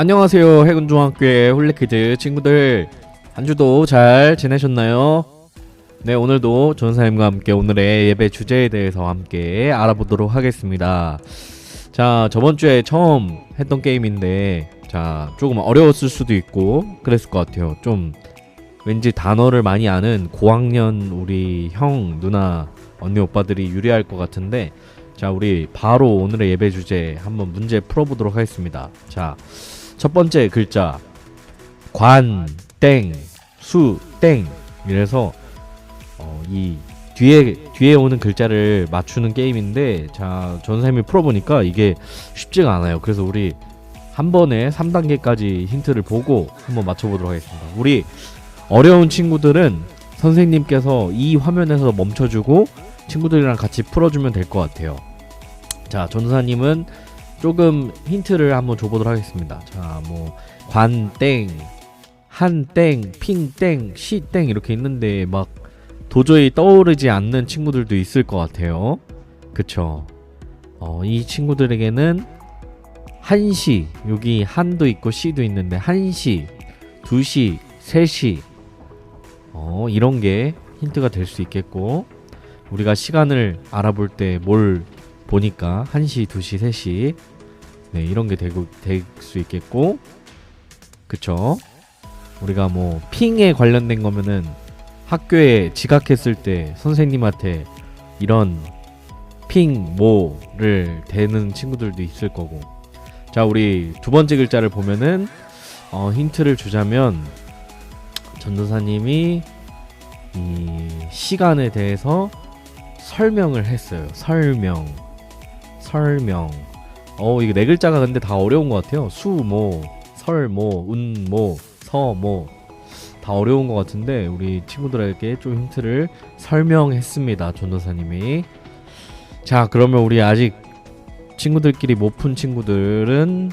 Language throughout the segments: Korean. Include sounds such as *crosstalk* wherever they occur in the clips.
안녕하세요. 해군중학교의 홀레키드 친구들. 한 주도 잘 지내셨나요? 네, 오늘도 전사님과 함께 오늘의 예배 주제에 대해서 함께 알아보도록 하겠습니다. 자, 저번 주에 처음 했던 게임인데, 자, 조금 어려웠을 수도 있고, 그랬을 것 같아요. 좀, 왠지 단어를 많이 아는 고학년 우리 형, 누나, 언니, 오빠들이 유리할 것 같은데, 자, 우리 바로 오늘의 예배 주제 한번 문제 풀어보도록 하겠습니다. 자, 첫 번째 글자 관, 땡, 수, 땡 이래서 어, 이 뒤에 뒤에 오는 글자를 맞추는 게임인데 자 전사님이 풀어보니까 이게 쉽지가 않아요. 그래서 우리 한 번에 3단계까지 힌트를 보고 한번 맞춰보도록 하겠습니다. 우리 어려운 친구들은 선생님께서 이 화면에서 멈춰주고 친구들이랑 같이 풀어주면 될 것 같아요. 자 전사님은 조금 힌트를 한번 줘보도록 하겠습니다. 자, 뭐 관땡, 한땡, 핑땡, 시땡 이렇게 있는데 막 도저히 떠오르지 않는 친구들도 있을 것 같아요. 그쵸? 어, 이 친구들에게는 한시 여기 한도 있고 시도 있는데 한시, 두시, 세시 어, 이런 게 힌트가 될 수 있겠고 우리가 시간을 알아볼 때 뭘 보니까 1시, 2시, 3시 네, 이런 게 되고 될 수 있겠고 그쵸? 우리가 뭐 핑에 관련된 거면은 학교에 지각했을 때 선생님한테 이런 핑 뭐를 대는 친구들도 있을 거고 자 우리 두 번째 글자를 보면은 어, 힌트를 주자면 전도사님이 이 시간에 대해서 설명을 했어요 설명 설명. 어 이거 네 글자가 근데 다 어려운 것 같아요. 수모, 설모, 운모, 서모 다 어려운 것 같은데 우리 친구들에게 좀 힌트를 설명했습니다. 전도사님이. 자 그러면 우리 아직 친구들끼리 못 푼 친구들은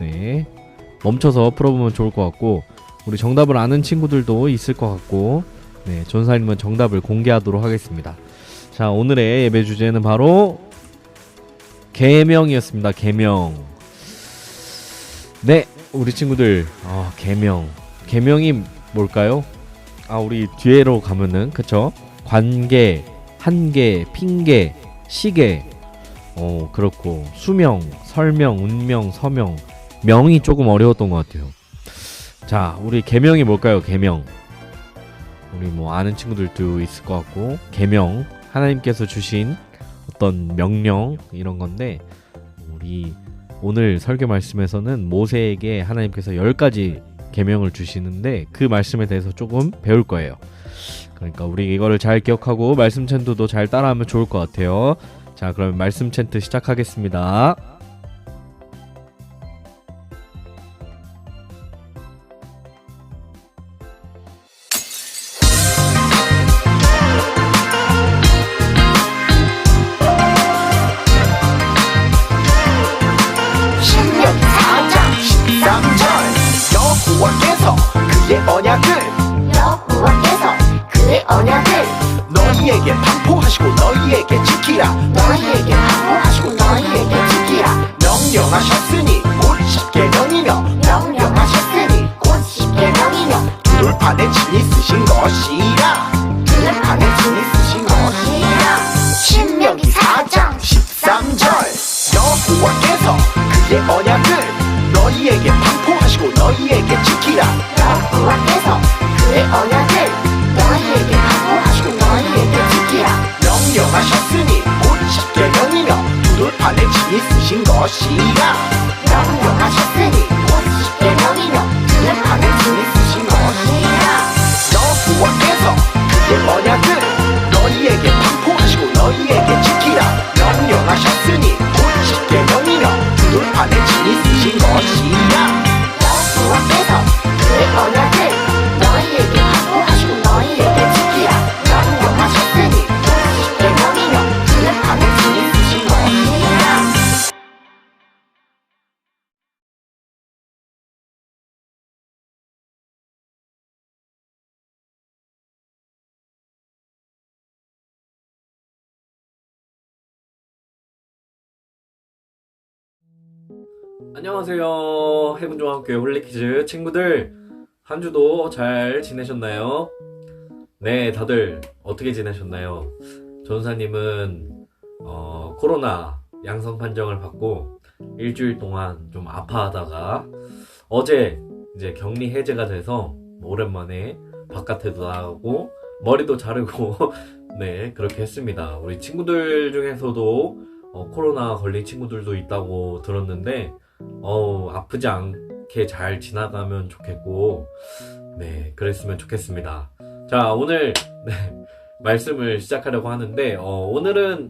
네 멈춰서 풀어보면 좋을 것 같고 우리 정답을 아는 친구들도 있을 것 같고 네 전사님은 정답을 공개하도록 하겠습니다. 자 오늘의 예배 주제는 바로 개명이었습니다. 개명. 네, 우리 친구들, 아, 개명. 개명이 뭘까요? 아, 우리 뒤에로 가면은, 그쵸? 관계, 한계, 핑계, 시계, 어, 그렇고, 수명, 설명, 운명, 서명. 명이 조금 어려웠던 것 같아요. 자, 우리 개명이 뭘까요? 개명. 우리 뭐 아는 친구들도 있을 것 같고, 개명. 하나님께서 주신 어떤 명령 이런 건데 우리 오늘 설교 말씀에서는 모세에게 하나님께서 열 가지 계명을 주시는데 그 말씀에 대해서 조금 배울 거예요. 그러니까 우리 이거를 잘 기억하고 말씀 챈트도 잘 따라하면 좋을 것 같아요. 자, 그럼 말씀 챈트 시작하겠습니다. 언약을 여호와께서 그의 언약을 너희에게 반포하시고 너희에게 지키라. 너희에게 강구하시고 너희에게 지키라. 명령하셨으니 곧 십계명이며 명령하셨으니 곧 십계명이며 돌판에 진이 쓰신 것이 판에 진이 쓰신 것이라 명령하셨으니 곧 십계명이며 두돌판에 진이 쓰신 것이라 여호와께서 그의 언약을 너희에게 반포하시고 너희에게 지키라 명령하셨으니 곧 십계명이며 두돌판에 진이 쓰신 것이라 그의 언약을 너희에게 강구하 안녕하세요. 해군종합교회 홀리키즈 친구들 한 주도 잘 지내셨나요? 네, 다들 어떻게 지내셨나요? 전사님은 어, 코로나 양성 판정을 받고 일주일 동안 좀 아파하다가 어제 이제 격리 해제가 돼서 오랜만에 바깥에도 나가고 머리도 자르고 *laughs* 네 그렇게 했습니다. 우리 친구들 중에서도 어, 코로나 걸린 친구들도 있다고 들었는데 어 아프지 않게 잘 지나가면 좋겠고 네 그랬으면 좋겠습니다. 자 오늘 네, *laughs* 말씀을 시작하려고 하는데 어, 오늘은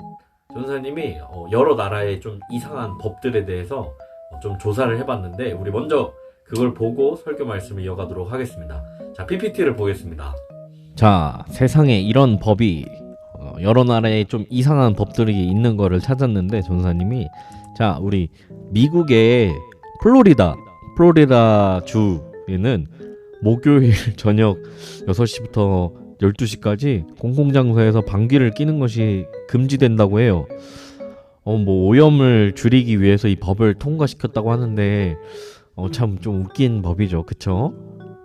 전사님이 어, 여러 나라의 좀 이상한 법들에 대해서 어, 좀 조사를 해봤는데 우리 먼저 그걸 보고 설교 말씀을 이어가도록 하겠습니다. 자 PPT를 보겠습니다. 자 세상에 이런 법이 어, 여러 나라에 좀 이상한 법들이 있는 거를 찾았는데 전사님이 자 우리 미국의 플로리다 플로리다 주에는 목요일 *laughs* 저녁 6시부터 12시까지 공공장소에서 방귀를 뀌는 것이 금지된다고 해요. 어, 뭐 오염을 줄이기 위해서 이 법을 통과시켰다고 하는데 어, 참 좀 웃긴 법이죠. 그쵸?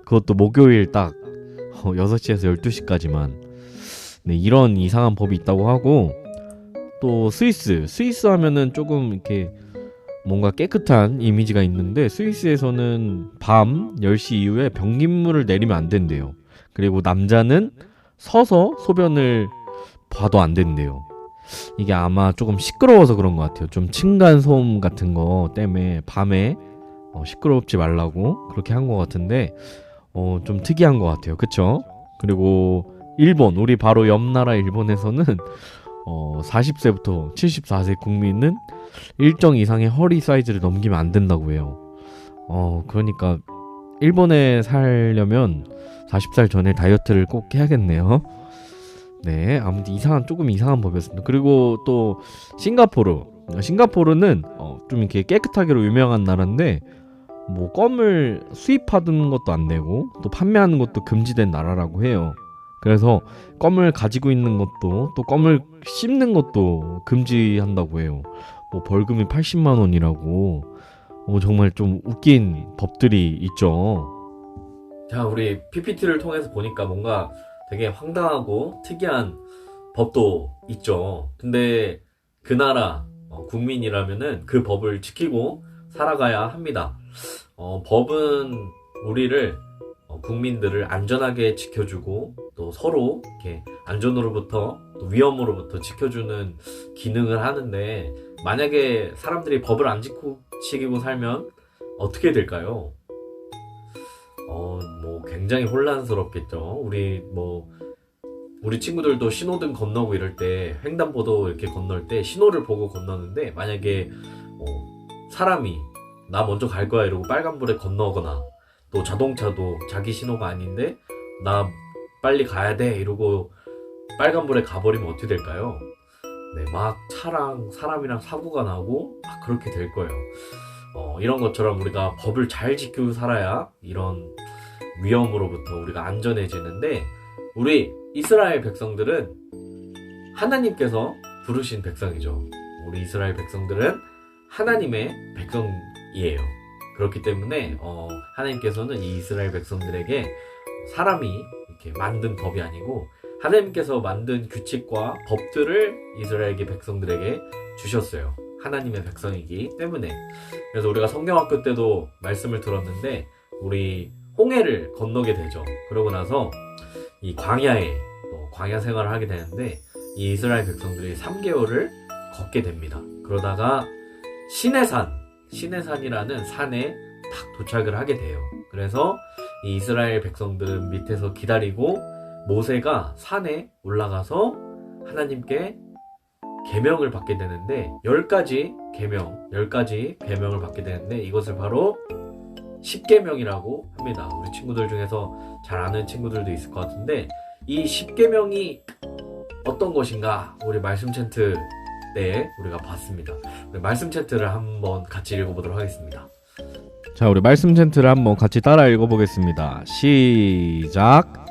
그것도 목요일 딱 어, 6시에서 12시까지만 네, 이런 이상한 법이 있다고 하고 또 스위스 스위스 하면은 조금 이렇게 뭔가 깨끗한 이미지가 있는데 스위스에서는 밤 10시 이후에 변기물을 내리면 안 된대요. 그리고 남자는 서서 소변을 봐도 안 된대요. 이게 아마 조금 시끄러워서 그런 것 같아요. 좀 층간 소음 같은 거 때문에 밤에 어, 시끄럽지 말라고 그렇게 한 것 같은데 어, 좀 특이한 것 같아요. 그쵸? 그리고 일본 우리 바로 옆 나라 일본에서는 어, 40세부터 74세 국민은 일정 이상의 허리 사이즈를 넘기면 안 된다고 해요. 어, 그러니까 일본에 살려면 40살 전에 다이어트를 꼭 해야겠네요. 네, 아무튼 이상한 조금 이상한 법이었습니다. 그리고 또 싱가포르, 싱가포르는 어, 좀 이렇게 깨끗하기로 유명한 나라인데 뭐 껌을 수입하는 것도 안 되고 또 판매하는 것도 금지된 나라라고 해요. 그래서 껌을 가지고 있는 것도 또 껌을 씹는 것도 금지한다고 해요. 뭐 벌금이 80만 원이라고 어, 정말 좀 웃긴 법들이 있죠. 자, 우리 PPT를 통해서 보니까 뭔가 되게 황당하고 특이한 법도 있죠. 근데 그 나라 어, 국민이라면은 그 법을 지키고 살아가야 합니다. 어, 법은 우리를 어, 국민들을 안전하게 지켜주고 또 서로 이렇게 안전으로부터 또 위험으로부터 지켜주는 기능을 하는데 만약에 사람들이 법을 안 지키고 살면 어떻게 될까요? 어, 뭐 굉장히 혼란스럽겠죠. 우리 뭐 우리 친구들도 신호등 건너고 이럴 때 횡단보도 이렇게 건널 때 신호를 보고 건너는데 만약에 어, 사람이 나 먼저 갈 거야 이러고 빨간불에 건너거나 또 자동차도 자기 신호가 아닌데 나 빨리 가야 돼 이러고 빨간불에 가버리면 어떻게 될까요? 네, 막 차랑 사람이랑 사고가 나고 막 그렇게 될 거예요. 어, 이런 것처럼 우리가 법을 잘 지키고 살아야 이런 위험으로부터 우리가 안전해지는데 우리 이스라엘 백성들은 하나님께서 부르신 백성이죠. 우리 이스라엘 백성들은 하나님의 백성이에요. 그렇기 때문에 어, 하나님께서는 이 이스라엘 백성들에게 사람이 이렇게 만든 법이 아니고 하나님께서 만든 규칙과 법들을 이스라엘계 백성들에게 주셨어요. 하나님의 백성이기 때문에. 그래서 우리가 성경학교 때도 말씀을 들었는데 우리 홍해를 건너게 되죠. 그러고 나서 이 광야에 또 광야 생활을 하게 되는데 이 이스라엘 백성들이 3개월을 걷게 됩니다. 그러다가 시내산, 시내산이라는 산에 딱 도착을 하게 돼요. 그래서 이 이스라엘 백성들은 밑에서 기다리고 모세가 산에 올라가서 하나님께 계명을 받게 되는데 10가지 계명, 10가지 계명을 받게 되는데 이것을 바로 10계명이라고 합니다. 우리 친구들 중에서 잘 아는 친구들도 있을 것 같은데 이 10계명이 어떤 것인가 우리 말씀 챈트 때 우리가 봤습니다. 우리 말씀 챈트를 한번 같이 읽어보도록 하겠습니다. 자, 우리 말씀 챈트를 한번 같이 따라 읽어보겠습니다. 시작.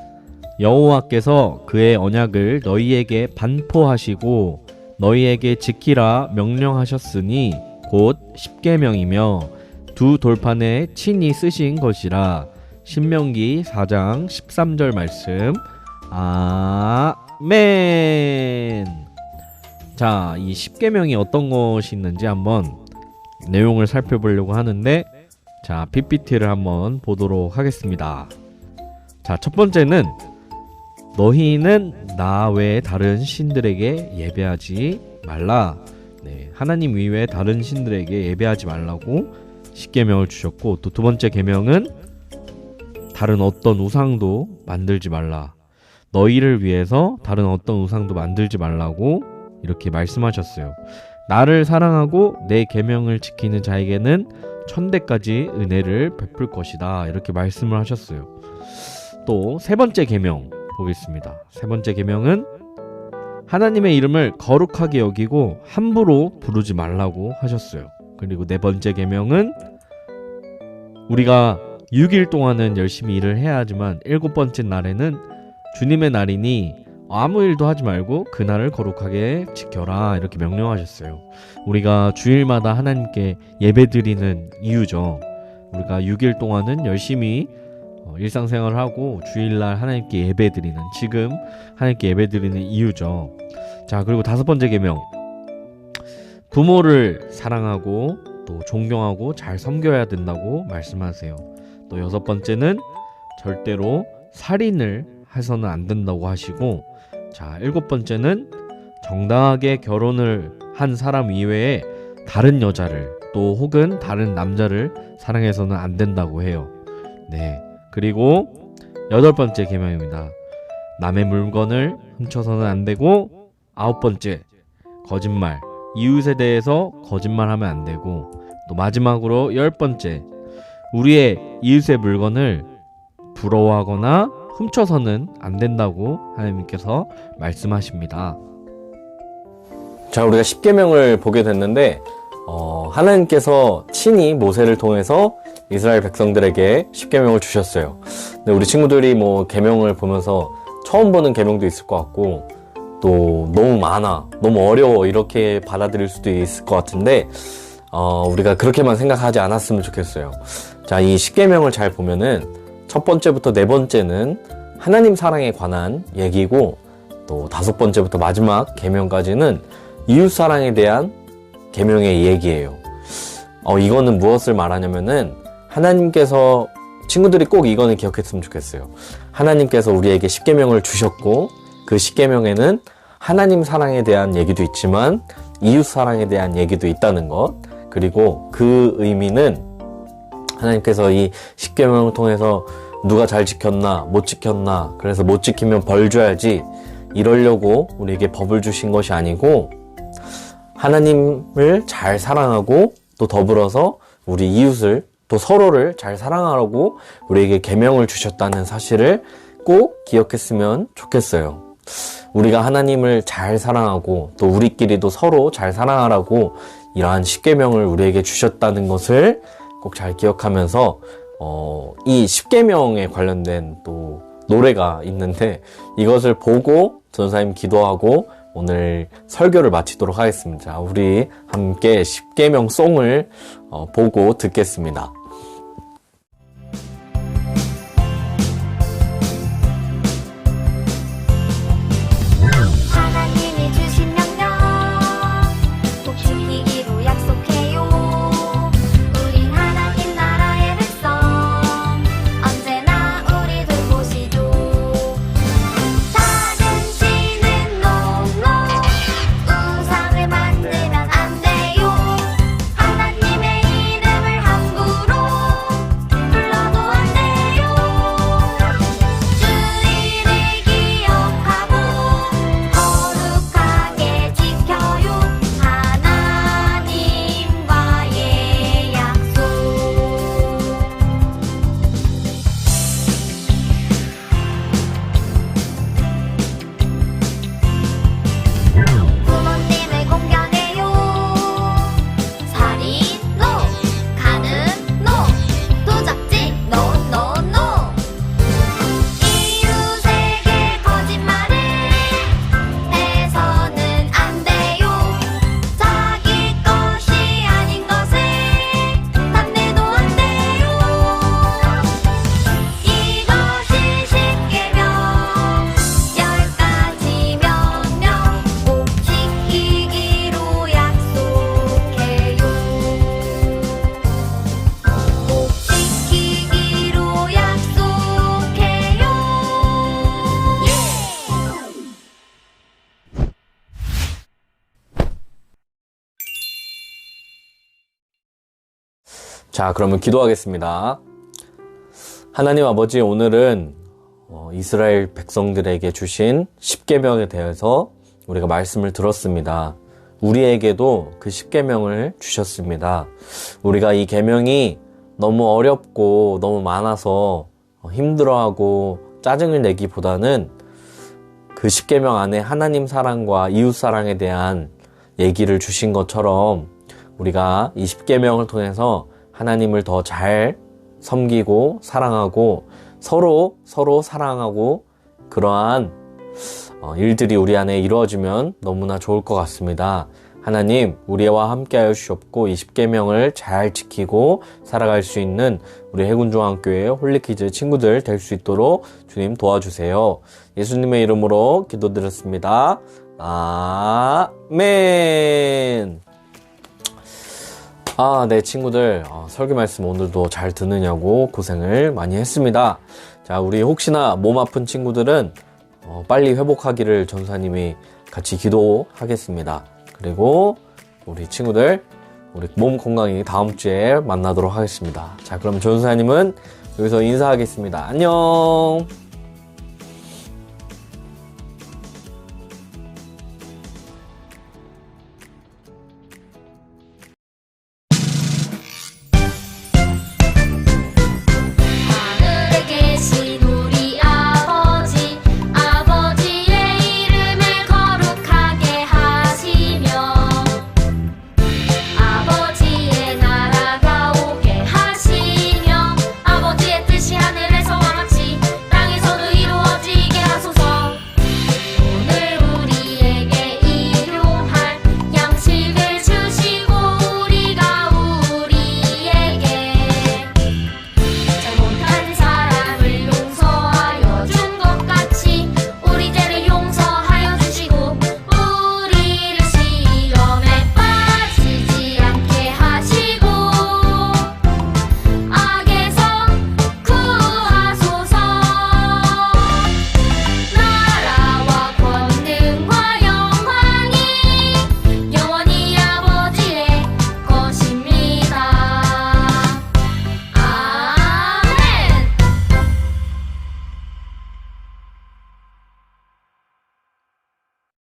여호와께서 그의 언약을 너희에게 반포하시고 너희에게 지키라 명령하셨으니 곧 십계명이며 두 돌판에 친히 쓰신 것이라. 신명기 4장 13절 말씀. 아멘. 자, 이 10계명이 어떤 것이 있는지 한번 내용을 살펴보려고 하는데 자, PPT를 한번 보도록 하겠습니다. 자, 첫 번째는 너희는 나 외에 다른 신들에게 예배하지 말라. 네, 하나님 이외에 다른 신들에게 예배하지 말라고 10계명을 주셨고 또 두 번째 계명은 다른 어떤 우상도 만들지 말라. 너희를 위해서 다른 어떤 우상도 만들지 말라고 이렇게 말씀하셨어요. 나를 사랑하고 내 계명을 지키는 자에게는 천대까지 은혜를 베풀 것이다. 이렇게 말씀을 하셨어요. 또 세 번째 계명 보겠습니다. 세 번째 계명은 하나님의 이름을 거룩하게 여기고 함부로 부르지 말라고 하셨어요. 그리고 네 번째 계명은 우리가 6일 동안은 열심히 일을 해야 하지만 일곱 번째 날에는 주님의 날이니 아무 일도 하지 말고 그날을 거룩하게 지켜라 이렇게 명령하셨어요. 우리가 주일마다 하나님께 예배드리는 이유죠. 우리가 6일 동안은 열심히 어, 일상생활을 하고 주일날 하나님께 예배드리는 지금 하나님께 예배드리는 이유죠. 자 그리고 다섯 번째 계명 부모를 사랑하고 또 존경하고 잘 섬겨야 된다고 말씀하세요. 또 여섯 번째는 절대로 살인을 해서는 안 된다고 하시고 자 일곱 번째는 정당하게 결혼을 한 사람 이외에 다른 여자를 또 혹은 다른 남자를 사랑해서는 안 된다고 해요. 네. 그리고 여덟 번째 계명입니다. 남의 물건을 훔쳐서는 안 되고 아홉 번째 거짓말 이웃에 대해서 거짓말하면 안 되고 또 마지막으로 열 번째 우리의 이웃의 물건을 부러워하거나 훔쳐서는 안 된다고 하나님께서 말씀하십니다. 자, 우리가 십계명을 보게 됐는데 어, 하나님께서 친히 모세를 통해서 이스라엘 백성들에게 십계명을 주셨어요. 근데 우리 친구들이 뭐 계명을 보면서 처음 보는 계명도 있을 것 같고 또 너무 많아, 너무 어려워 이렇게 받아들일 수도 있을 것 같은데 어, 우리가 그렇게만 생각하지 않았으면 좋겠어요. 자, 이 십계명을 잘 보면은 첫 번째부터 네 번째는 하나님 사랑에 관한 얘기고 또 다섯 번째부터 마지막 계명까지는 이웃 사랑에 대한 계명의 얘기예요. 어, 이거는 무엇을 말하냐면은 하나님께서 친구들이 꼭 이거는 기억했으면 좋겠어요. 하나님께서 우리에게 십계명을 주셨고 그 십계명에는 하나님 사랑에 대한 얘기도 있지만 이웃 사랑에 대한 얘기도 있다는 것. 그리고 그 의미는 하나님께서 이 십계명을 통해서 누가 잘 지켰나 못 지켰나 그래서 못 지키면 벌 줘야지 이러려고 우리에게 법을 주신 것이 아니고 하나님을 잘 사랑하고 또 더불어서 우리 이웃을 또 서로를 잘 사랑하라고 우리에게 계명을 주셨다는 사실을 꼭 기억했으면 좋겠어요. 우리가 하나님을 잘 사랑하고 또 우리끼리도 서로 잘 사랑하라고 이러한 십계명을 우리에게 주셨다는 것을 꼭 잘 기억하면서 어, 이 십계명에 관련된 또 노래가 있는데 이것을 보고 전사님 기도하고 오늘 설교를 마치도록 하겠습니다. 우리 함께 십계명 송을 어, 보고 듣겠습니다. 자, 그러면 기도하겠습니다. 하나님 아버지, 오늘은 어, 이스라엘 백성들에게 주신 10계명에 대해서 우리가 말씀을 들었습니다. 우리에게도 그 10계명을 주셨습니다. 우리가 이 계명이 너무 어렵고 너무 많아서 어, 힘들어하고 짜증을 내기보다는 그 10계명 안에 하나님 사랑과 이웃 사랑에 대한 얘기를 주신 것처럼 우리가 이 10계명을 통해서 하나님을 더 잘 섬기고 사랑하고 서로 서로 사랑하고 그러한 어, 일들이 우리 안에 이루어지면 너무나 좋을 것 같습니다. 하나님, 우리와 함께하여 주셨고 이 10계명을 잘 지키고 살아갈 수 있는 우리 해군중앙교회 홀리키즈 친구들 될 수 있도록 주님 도와주세요. 예수님의 이름으로 기도드렸습니다. 아멘. 아, 네, 친구들. 어, 설교 말씀 오늘도 잘 듣느냐고 고생을 많이 했습니다. 자, 우리 혹시나 몸 아픈 친구들은 어, 빨리 회복하기를 전사님이 같이 기도하겠습니다. 그리고 우리 친구들, 우리 몸 건강히 다음 주에 만나도록 하겠습니다. 자, 그럼 전사님은 여기서 인사하겠습니다. 안녕!